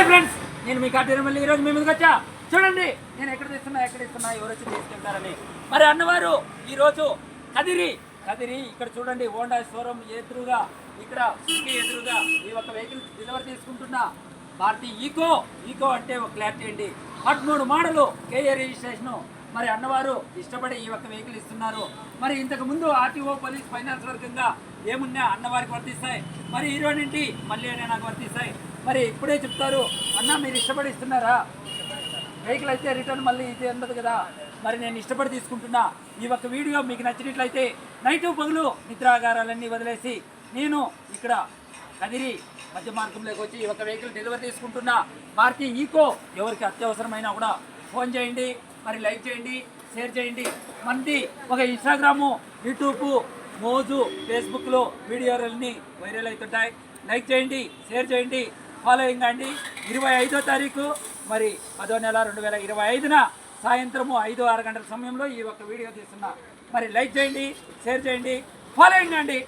Hi friends నేను మీ కాటి మళ్ళీ ఈరోజు మీ ముందుకు వచ్చా? చూడండి నేను ఎక్కడ తెస్తున్నా ఎక్కడ ఇస్తున్నా ఎవరు వచ్చి తీసుకెళ్తారని. మరి అన్నవారు ఈరోజు కదిరి కదిరి ఇక్కడ చూడండి హోండా షోరూమ్ ఎదురుగా ఇక్కడ ఎదురుగా ఈ ఒక వెహికల్ డెలివరీ తీసుకుంటున్నా భారతీయ ఈకో ఈకో అంటే ఒక క్లారిటీ అండి. పదమూడు మోడలు కేఏ రిజిస్ట్రేషను. మరి అన్నవారు ఇష్టపడి ఈ ఒక్క వెహికల్ ఇస్తున్నారు. మరి ఇంతకు ముందు ఆర్టీఓ పోలీస్ ఫైనాన్స్ వర్గంగా ఏమున్నా అన్నవారికి వర్తిస్తాయి. మరి హీరో నుండి మళ్ళీ అనే నాకు వర్తిస్తాయి. మరి ఇప్పుడే చెప్తారు అన్న మీరు ఇష్టపడి ఇస్తున్నారా? వెహికల్ అయితే రిటర్న్ మళ్ళీ ఇది ఉండదు కదా. మరి నేను ఇష్టపడి తీసుకుంటున్నా. ఈ ఒక్క వీడియో మీకు నచ్చినట్లయితే నైటు పగులు నిద్రాగారాలన్నీ వదిలేసి నేను ఇక్కడ కదిరి మధ్య మార్గంలోకి వచ్చి ఒక వెహికల్ డెలివరీ తీసుకుంటున్నా భారతీయ ఈకో. ఎవరికి అత్యవసరమైనా కూడా ఫోన్ చేయండి మరి లైక్ చేయండి షేర్ చేయండి. మంది ఒక ఇన్స్టాగ్రాము యూట్యూబ్ మోజు ఫేస్బుక్లో వీడియోలన్నీ వైరల్ అవుతుంటాయి. లైక్ చేయండి షేర్ చేయండి ఫాలోయింగ్ అండి. ఇరవై ఐదో తారీఖు మరి పదో నెల రెండు వేల ఇరవై ఐదున సాయంత్రము ఐదు ఆరు గంటల సమయంలో ఈ ఒక్క వీడియో తీస్తున్నా. మరి లైక్ చేయండి షేర్ చేయండి ఫాలోయింగ్ అండి.